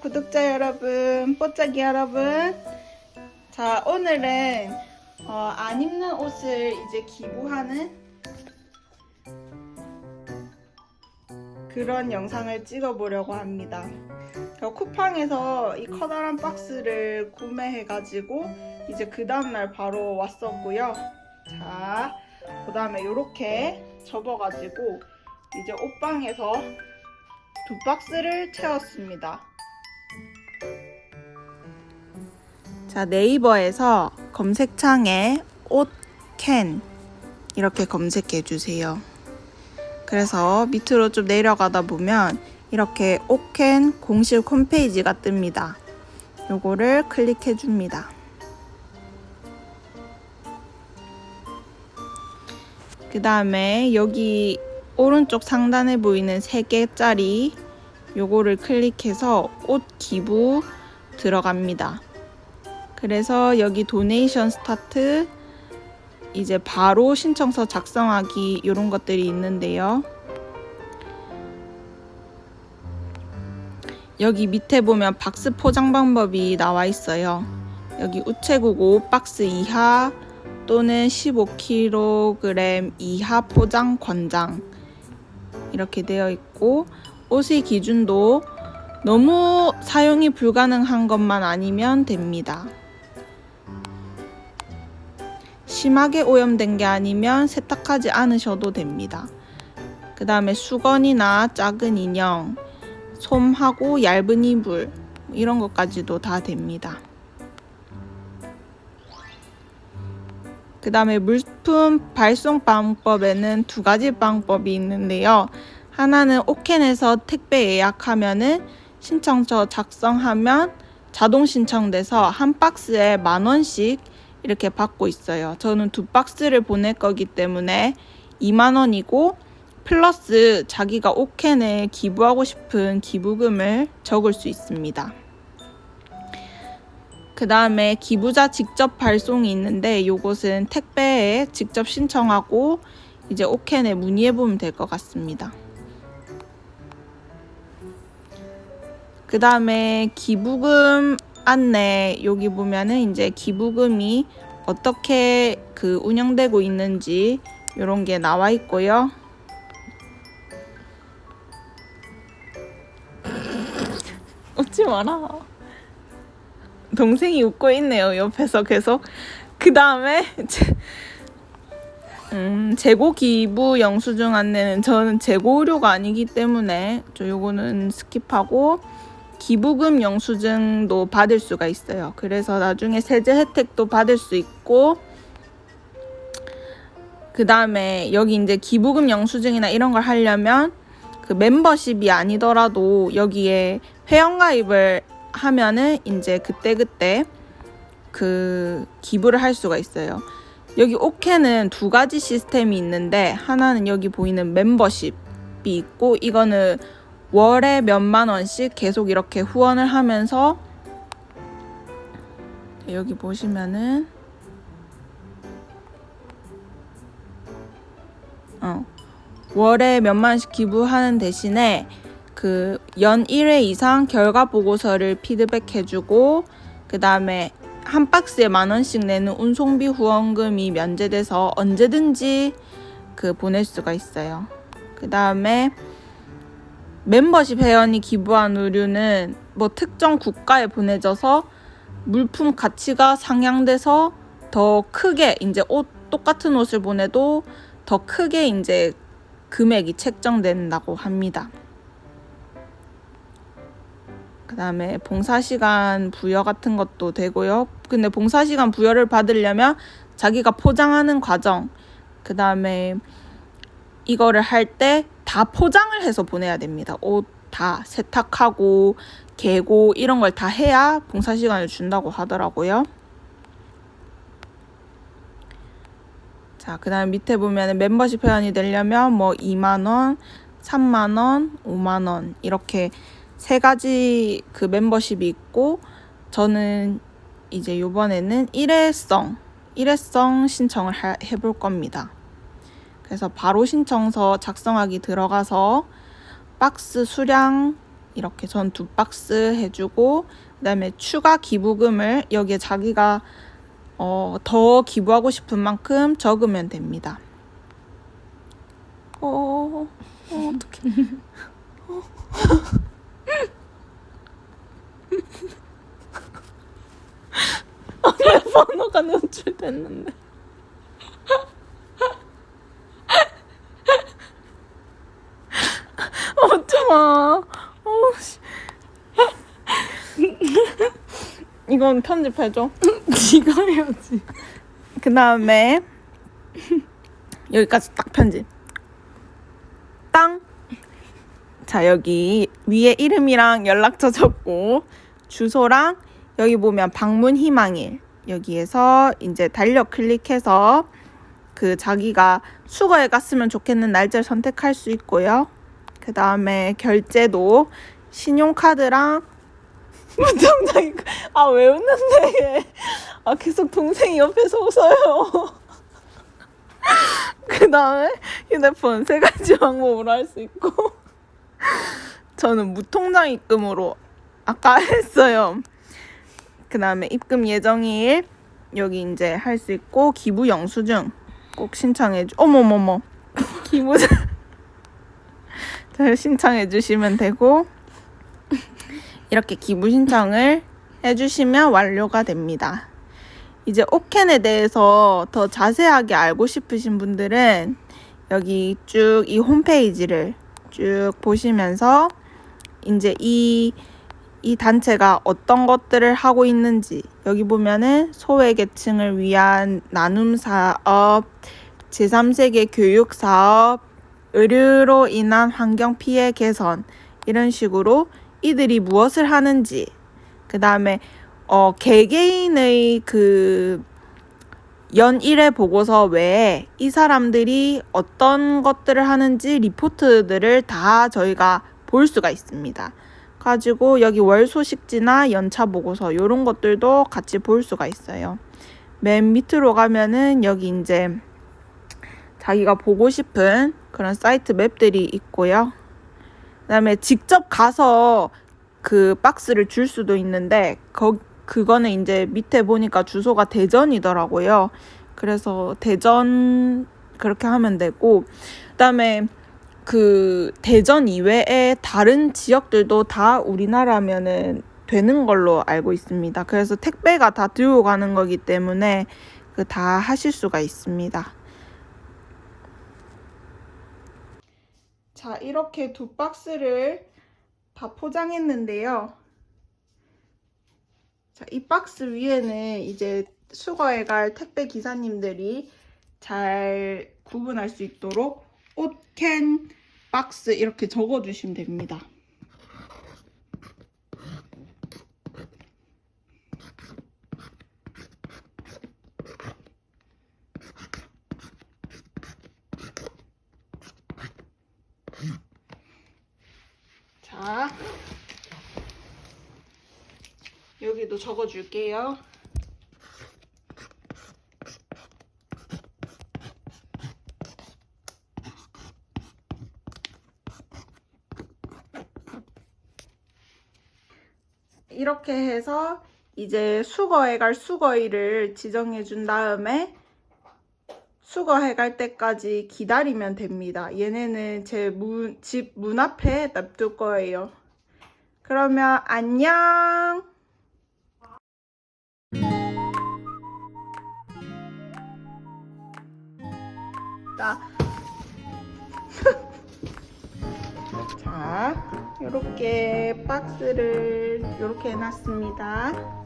구독자 여러분, 뽀짝이 여러분. 자, 오늘은 어, 안 입는 옷을 이제 기부하는 그런 영상을 찍어보려고 합니다. 저 쿠팡에서 이 커다란 박스를 구매해가지고 이제 그 다음날 바로 왔었고요. 자, 그 다음에 이렇게 접어가지고 이제 옷방에서 두 박스를 채웠습니다. 자, 네이버에서 검색창에 옷캔 이렇게 검색해 주세요. 그래서 밑으로 좀 내려가다 보면 이렇게 옷캔 공식 홈페이지가 뜹니다. 요거를 클릭해 줍니다. 그 다음에 여기 오른쪽 상단에 보이는 3개짜리 요거를 클릭해서 옷 기부 들어갑니다. 그래서 여기 도네이션 스타트 이제 바로 신청서 작성하기 이런 것들이 있는데요. 여기 밑에 보면 박스 포장 방법이 나와 있어요. 여기 우체국 5 박스 이하 또는 15kg 이하 포장 권장 이렇게 되어 있고 옷의 기준도 너무 사용이 불가능한 것만 아니면 됩니다. 심하게 오염된 게 아니면 세탁하지 않으셔도 됩니다. 그 다음에 수건이나 작은 인형, 솜하고 얇은 이불 이런 것까지도 다 됩니다. 그 다음에 물품 발송 방법에는 두 가지 방법이 있는데요. 하나는 오켄에서 택배 예약하면은 신청서 작성하면 자동 신청돼서 한 박스에 만 원씩 이렇게 받고 있어요. 저는 두 박스를 보낼 거기 때문에 2만 원이고 플러스 자기가 오켄에 기부하고 싶은 기부금을 적을 수 있습니다. 그 다음에 기부자 직접 발송이 있는데 요것은 택배에 직접 신청하고 이제 오켄에 문의해 보면 될 것 같습니다. 그 다음에 기부금 안내 여기 보면은 이제 기부금이 어떻게 그 운영되고 있는지 이런 게 나와 있고요. 웃지 마라. 동생이 웃고 있네요. 옆에서 계속. 그 다음에 음, 재고 기부 영수증 안내는 저는 재고 의료가 아니기 때문에 저 요거는 스킵하고 기부금 영수증도 받을 수가 있어요. 그래서 나중에 세제 혜택도 받을 수 있고 그 다음에 여기 이제 기부금 영수증이나 이런 걸 하려면 그 멤버십이 아니더라도 여기에 회원가입을 하면은 이제 그때그때 그 기부를 할 수가 있어요. 여기 오케는 두 가지 시스템이 있는데 하나는 여기 보이는 멤버십이 있고 이거는 월에 몇만 원씩 계속 이렇게 후원을 하면서 여기 보시면은 어, 월에 몇만 원씩 기부하는 대신에 그 연 1회 이상 결과 보고서를 피드백해주고 그 다음에 한 박스에 만 원씩 내는 운송비 후원금이 면제돼서 언제든지 그 보낼 수가 있어요. 그 다음에 멤버십 회원이 기부한 의류는 뭐 특정 국가에 보내져서 물품 가치가 상향돼서 더 크게 이제 옷 똑같은 옷을 보내도 더 크게 이제 금액이 책정된다고 합니다. 그 다음에 봉사시간 부여 같은 것도 되고요. 근데 봉사시간 부여를 받으려면 자기가 포장하는 과정, 그 다음에 이거를 할 때 다 포장을 해서 보내야 됩니다. 옷 다 세탁하고 개고 이런 걸 다 해야 봉사 시간을 준다고 하더라고요. 자, 그 다음 밑에 보면 멤버십 회원이 되려면 뭐 2만원, 3만원, 5만원 이렇게 세 가지 그 멤버십이 있고 저는 이제 요번에는 일회성, 일회성 신청을 하, 해볼 겁니다. 그래서 바로 신청서 작성하기 들어가서 박스 수량 이렇게 전 두 박스 해주고 그다음에 추가 기부금을 여기에 자기가 어, 더 기부하고 싶은 만큼 적으면 됩니다. 어, 어 어떡해. 어. 번호가 노출됐는데. 어쩌 마. 어우, 씨. 이건 편집해줘. 네가 해야지. 그 다음에 여기까지 딱 편집. 땅. 자 여기 위에 이름이랑 연락처 적고 주소랑 여기 보면 방문 희망일 여기에서 이제 달력 클릭해서 그 자기가 수거해 갔으면 좋겠는 날짜를 선택할 수 있고요. 그 다음에 결제도 신용카드랑 무통장 아왜 웃는데 얘. 아 계속 동생이 옆에서 웃어요. 그 다음에 휴대폰 세 가지 방법으로 할 수 있고 저는 무통장 입금으로 아까 했어요. 그 다음에 입금 예정일 여기 이제 할 수 있고 기부 영수증 꼭 신청해 주 어머머머 기부 잘 신청해 주시면 되고 이렇게 기부 신청을 해주시면 완료가 됩니다. 이제 오캔에 대해서 더 자세하게 알고 싶으신 분들은 여기 쭉 이 홈페이지를 쭉 보시면서 이제 이, 이 단체가 어떤 것들을 하고 있는지 여기 보면은 소외계층을 위한 나눔 사업, 제3세계 교육 사업, 의료로 인한 환경 피해 개선 이런 식으로 이들이 무엇을 하는지 그 다음에 어 개개인의 그 연일회 보고서 외에 이 사람들이 어떤 것들을 하는지 리포트들을 다 저희가 볼 수가 있습니다. 가지고 여기 월 소식지나 연차 보고서 이런 것들도 같이 볼 수가 있어요. 맨 밑으로 가면은 여기 이제 자기가 보고 싶은 그런 사이트 맵들이 있고요. 그다음에 직접 가서 그 박스를 줄 수도 있는데 거 그거는 이제 밑에 보니까 주소가 대전이더라고요. 그래서 대전 그렇게 하면 되고 그다음에 그 대전 이외에 다른 지역들도 다 우리나라면은 되는 걸로 알고 있습니다. 그래서 택배가 다 들고 가는 거기 때문에 그 다 하실 수가 있습니다. 자, 이렇게 두 박스를 다 포장했는데요. 자, 이 박스 위에는 이제 수거해 갈 택배 기사님들이 잘 구분할 수 있도록 옷캔 박스 이렇게 적어 주시면 됩니다. 자, 여기도 적어 줄게요. 이렇게 해서 이제 수거해 갈 수거일을 지정해 준 다음에 수거해 갈 때까지 기다리면 됩니다. 얘네는 제 집 문 앞에 놔둘 거예요. 그러면 안녕! 자, 자, 이렇게 박스를 이렇게 해놨습니다.